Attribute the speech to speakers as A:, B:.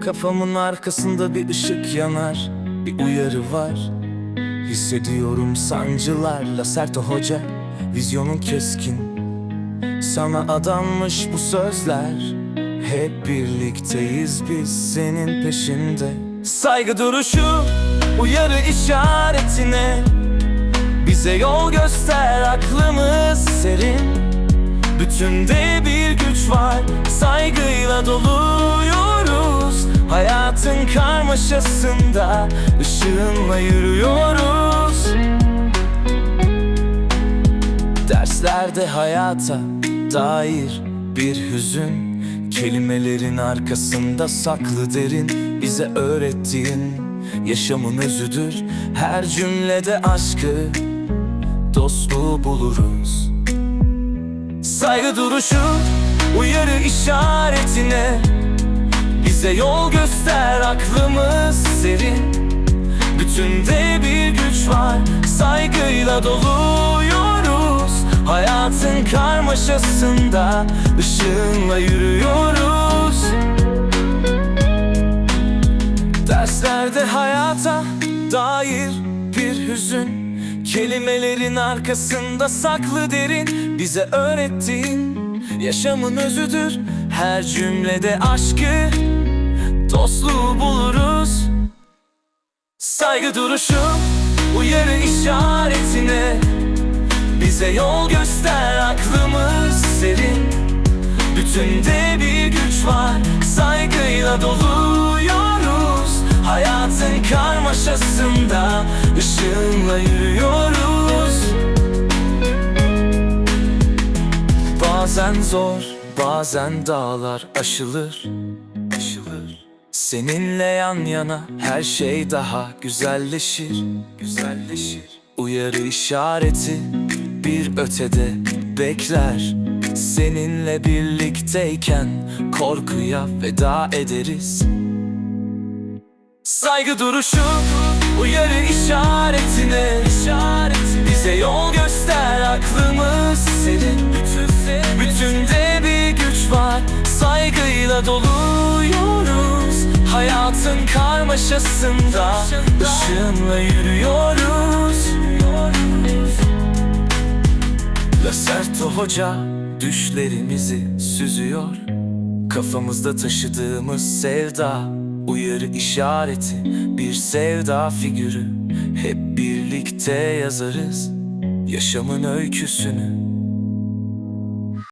A: Kafamın arkasında bir ışık yanar Bir uyarı var. Hissediyorum sancılarla sert hoca Vizyonun keskin. Sana adanmış bu sözler Hep birlikteyiz biz senin peşinde. Saygı duruşu Uyarı işaretine Bize yol göster aklımız serin Bütünde bir güç var. Saygıyla doluyoruz. Hayatın karmaşasında ışığınla yürüyoruz. Derslerde hayata dair bir hüzün. Kelimelerin arkasında saklı derin Bize öğrettiğin yaşamın özüdür. Her cümlede aşkı, dostluğu buluruz Saygı duruşu uyarı işaretine. Bize yol göster aklımız serin. Bütünde bir güç var saygıyla doluyoruz. Hayatın karmaşasında ışığınla yürüyoruz. Derslerde hayata dair bir hüzün Kelimelerin arkasında saklı derin Bize öğrettiğin yaşamın özüdür. Her cümlede aşkı, dostluğu buluruz. Saygı duruşu, uyarı işaretine Bize yol göster aklımız serin. Bütünde bir güç var Saygıyla doluyoruz. Hayatın karmaşasında ışığınla yürüyoruz. Bazen zor, bazen dağlar aşılır. Aşılır. Seninle yan yana her şey daha güzelleşir. Güzelleşir. Uyarı işareti bir ötede bekler. Seninle birlikteyken korkuya veda ederiz. Saygı duruşu uyarı işaretine. Bize yol göster aklımız. Senin Bütünde bir güç var. Saygıyla doluyoruz. Hayatın karmaşasında ışığınla yürüyoruz. Laserto Hoca düşlerimizi süzüyor. Kafamızda taşıdığımız sevda Uyarı işareti bir sevda figürü. Hep birlikte yazarız Yaşamın öyküsünü